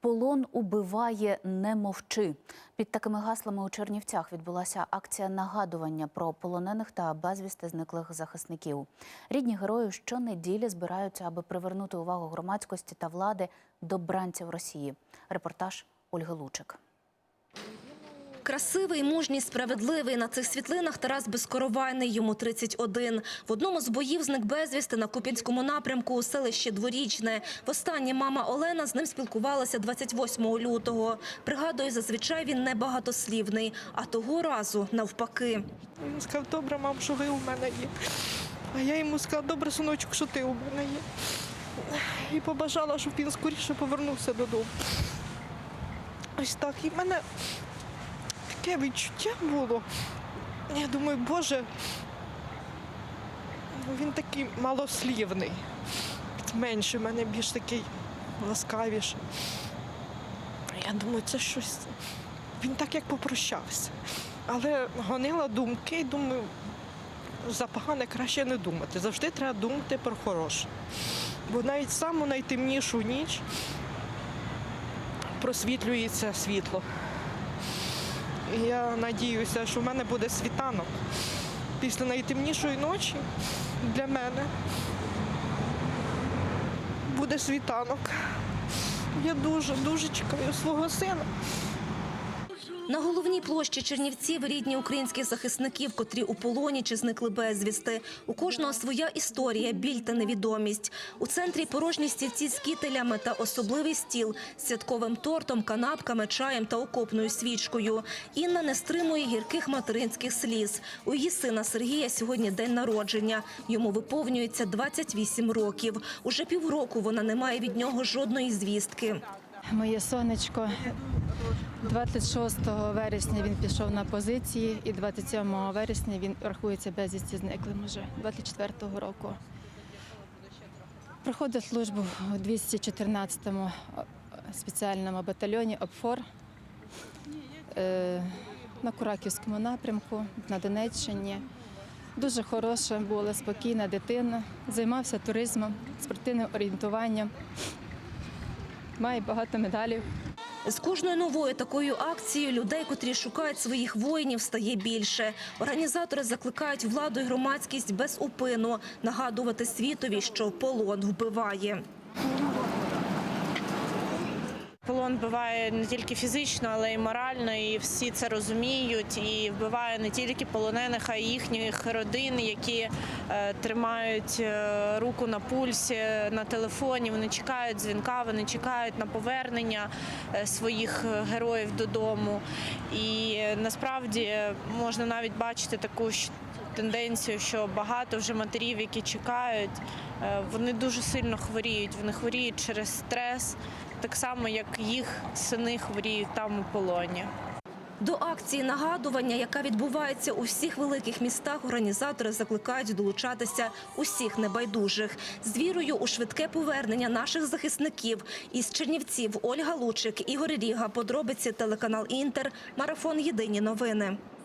Полон убиває, не мовчи. Під такими гаслами у Чернівцях відбулася акція нагадування про полонених та безвісти зниклих захисників. Рідні герої щонеділі збираються, аби привернути увагу громадськості та влади до бранців Росії. Репортаж Ольги Лучик. Красивий, мужній, справедливий. На цих світлинах Тарас Безкоровайний, йому 31. В одному з боїв зник безвісти на Куп'янському напрямку у селищі Дворічне. Востаннє мама Олена з ним спілкувалася 28 лютого. Пригадує, зазвичай він небагатослівний, а того разу навпаки. Він сказав, добре, мам, що ви у мене є. А я йому сказала, добре, синочок, що ти у мене є. І побажала, щоб він скоріше повернувся додому. Ось так. І мене таке відчуття було. Я думаю, Боже, він такий малослівний. Менше в мене більш такий ласкавіший. Я думаю, це щось. Він так як попрощався. Але гонила думки і думаю, за погане краще не думати. Завжди треба думати про хороше. Бо навіть саму найтемнішу ніч просвітлюється світло. Я надіюся, що в мене буде світанок. Після найтемнішої ночі для мене буде світанок. Я дуже, дуже чекаю свого сина. На головній площі Чернівців рідні українських захисників, котрі у полоні чи зникли безвісти. У кожного своя історія, біль та невідомість. У центрі порожні стільці з кітелями та особливий стіл святковим тортом, канапками, чаєм та окопною свічкою. Інна не стримує гірких материнських сліз. У її сина Сергія сьогодні день народження. Йому виповнюється 28 років. Уже півроку вона не має від нього жодної звістки. Моє сонечко. 26 вересня він пішов на позиції, і 27 вересня він рахується безвісті зниклим уже 24-го року. Проходив службу у 214-му спеціальному батальйоні ОПФОР е, на Кураківському напрямку на Донеччині. Дуже хороша була, спокійна дитина, займався туризмом, спортивним орієнтуванням. Має багато медалів. З кожною новою такою акцією людей, котрі шукають своїх воїнів, стає більше. Організатори закликають владу і громадськість без упину нагадувати світові, що полон вбиває. Полон вбиває не тільки фізично, але й морально, і всі це розуміють. І вбиває не тільки полонених, а й їхніх родин, які е, тримають е, руку на пульсі, на телефоні. Вони чекають дзвінка, вони чекають на повернення е, своїх героїв додому. І насправді можна навіть бачити таку щ- тенденцію, що багато вже матерів, які чекають, вони дуже сильно хворіють. Вони хворіють через стрес, так само як їх сини хворіють там у полоні. До акції нагадування, яка відбувається у всіх великих містах, організатори закликають долучатися усіх небайдужих з вірою у швидке повернення наших захисників. Із Чернівців Ольга Лучик, Ігор Ріга, подробиці телеканал Інтер, марафон Єдині новини.